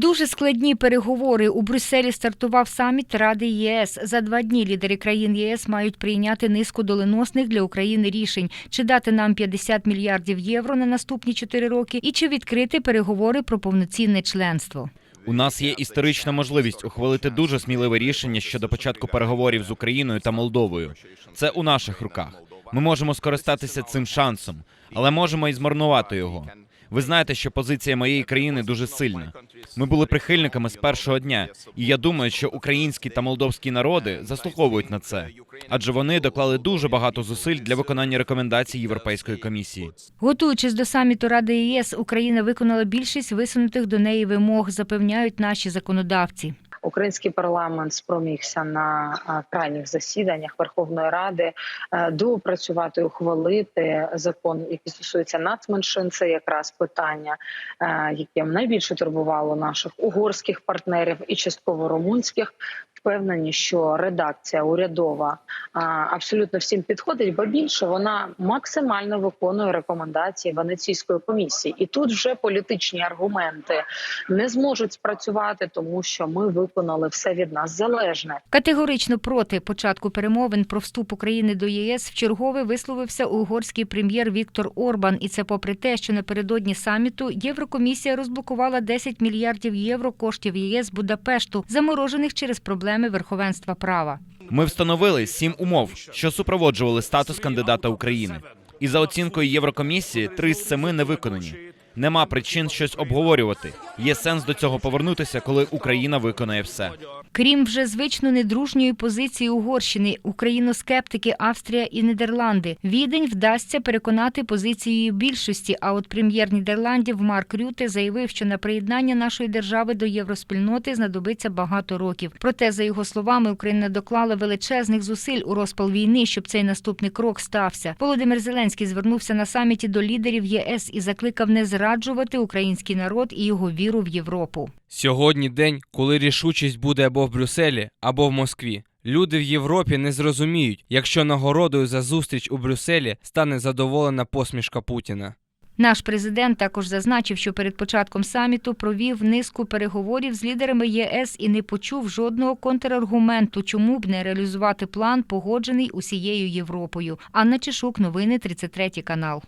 Дуже складні переговори у Брюсселі стартував саміт Ради ЄС. За два дні лідери країн ЄС мають прийняти низку доленосних для України рішень, чи дати нам 50 мільярдів євро на наступні чотири роки, і чи відкрити переговори про повноцінне членство. У нас є історична можливість ухвалити дуже сміливе рішення щодо початку переговорів з Україною та Молдовою. Це у наших руках. Ми можемо скористатися цим шансом, але можемо і змарнувати його. Ви знаєте, що позиція моєї країни дуже сильна. Ми були прихильниками з першого дня, і я думаю, що українські та молдовські народи заслуховують на це, адже вони доклали дуже багато зусиль для виконання рекомендацій Європейської комісії. Готуючись до саміту Ради ЄС, Україна виконала більшість висунутих до неї вимог, запевняють наші законодавці. Український парламент спромігся на крайніх засіданнях Верховної Ради е, доопрацювати, ухвалити закон, який стосується нацменшин. Це якраз питання, е, яке найбільше турбувало наших угорських партнерів і частково румунських. Впевнені, що редакція урядова абсолютно всім підходить, бо більше вона максимально виконує рекомендації Венеційської комісії, і тут вже політичні аргументи не зможуть спрацювати, тому що ми виконали все від нас залежне. Категорично проти початку перемовин про вступ України до ЄС вчергове висловився угорський прем'єр Віктор Орбан. І це попри те, що напередодні саміту Єврокомісія розблокувала 10 мільярдів євро коштів ЄС Будапешту, заморожених через проблеми верховенства права. Ми встановили сім умов, що супроводжували статус кандидата України. І за оцінкою Єврокомісії, три з семи не виконані. Нема причин щось обговорювати. Є сенс до цього повернутися, коли Україна виконає все. Крім вже звично недружньої позиції Угорщини, україноскептики Австрія і Нідерланди. Відень вдасться переконати позицією більшості. А от прем'єр Нідерландів Марк Рюте заявив, що на приєднання нашої держави до євроспільноти знадобиться багато років. Проте, за його словами, Україна доклала величезних зусиль у розпал війни, щоб цей наступний крок стався. Володимир Зеленський звернувся на саміті до лідерів ЄС і закликав не зраджувати український народ і його віру в Європу. Сьогодні день, коли рішучість буде або в Брюсселі, або в Москві. Люди в Європі не зрозуміють, якщо нагородою за зустріч у Брюсселі стане задоволена посмішка Путіна. Наш президент також зазначив, що перед початком саміту провів низку переговорів з лідерами ЄС і не почув жодного контраргументу, чому б не реалізувати план, погоджений усією Європою. Анна Чешук, новини 33 канал.